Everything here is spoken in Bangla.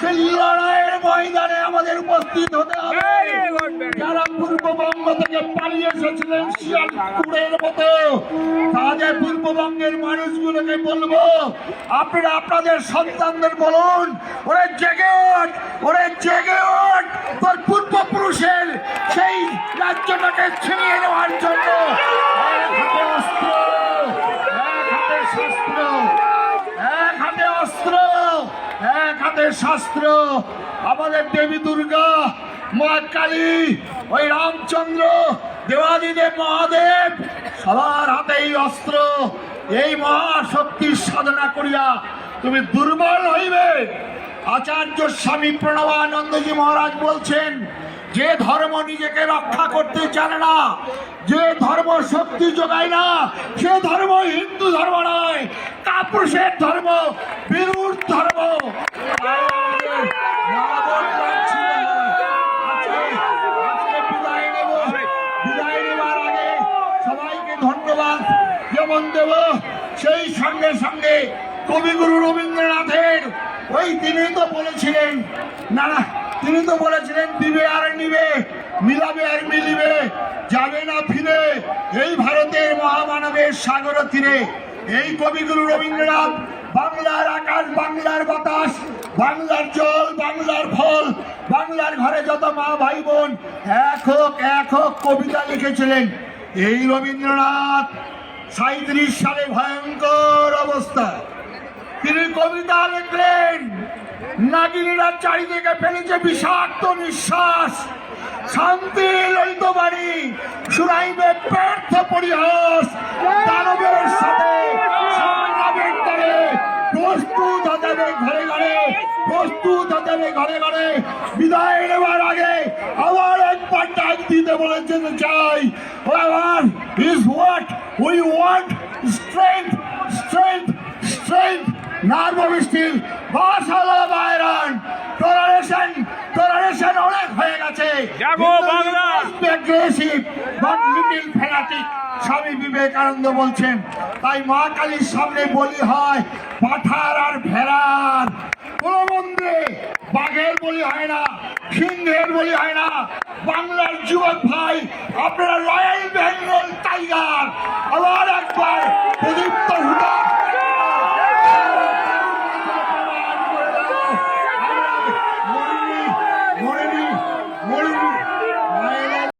সেই লড়াইয়ের ময়দানে আমাদের উপস্থিত হতে হবে। যারা পূর্ববঙ্গ থেকে পালিয়ে এসেছিলেন শিয়াল কুকুরের মতো তাদের পূর্ববঙ্গের মানুষগুলোকে বলব আপনারা আপনাদের সন্তানদের বলুন ওরে জেগে ওঠ ওরে জেগে ওঠ তোর পূর্বপুরুষের সেই রাজ্যটাকে ছিনিয়ে নেওয়ার জন্য। এক হাতে অস্ত্র এক হাতে শস্ত্র এক হাতে অস্ত্র। এক হাতে শাস্ত্র। আমাদের দেবী দুর্গা, মা কালী, ওই রামচন্দ্র দেবাদিদেব মহাদেব, সবার হাতেই অস্ত্র। এই মহাশক্তির সাধনা করিয়া তুমি দুর্বল হইবে। আচার্য স্বামী প্রণবানন্দজি মহারাজ বলছেন, যে ধর্ম নিজেকে রক্ষা করতে জানে না, যে ধর্ম শক্তি যোগায় না, সে ধর্ম হিন্দু ধর্ম নয়, কাপুরুষের ধর্ম বিরুর ধর্ম তাই আমাদের মহাবত রাখছি না। আজকে আজকে বিদায় নেব বিদায় নেবার আগে সবাইকে ধন্যবাদ যেমন দেব। সেই সঙ্গে সঙ্গে কবিগুরু রবীন্দ্রনাথের ওই তিনি তো বলেছিলেন, না না, তিনি তো বলেছিলেন, দিবে আর নিবে, মিলাবে আর মিলিবে, যাবে না ফিরে, এই ভারতের মহামানবের সাগর তীরে। এই কবিগুরু রবীন্দ্রনাথ, বাংলার আকাশ, বাংলার বাতাস, বাংলার জল, বাংলার ফল, বাংলার ঘরে যত মা, ভাই, বোন, এক হোক এক হোক কবিতা লিখেছিলেন। এই রবীন্দ্রনাথ সাঁত্রিশ সালে ভয়ঙ্কর অবস্থা। তিনি কবিতা লিখলেন, নাগিনীরা চারিদিকে ফেলেছে বিষাক্ত নিঃশ্বাস। শান্তি ললিত বাড়ি শুনাইবে ব্যর্থ পরিহাস। দানবের সাথে প্রস্তুত হতে ঘরে ঘরে, প্রস্তুত হতে ঘরে ঘরে। বিদায় নেবার আগে দিতে বলেছেন চাই। আবার is what we want strength strength strength নার্ভবিষ্টির ভাষালা বাইরান। টলারেশন টলারেশন অনেক হয়ে গেছে। জাগো Bangla! Aggressive but little fanatic Swami Vivekananda বলছেন। তাই মা কালীর সামনে বলি হয় পাঠার আর ভেড়ার কোন মন্দিরে বাঘের বলি হয় না, সিংহের বলি হয় না, বাংলার যুবক ভাই, আপনারা রয়্যাল বেঙ্গল টাইগার।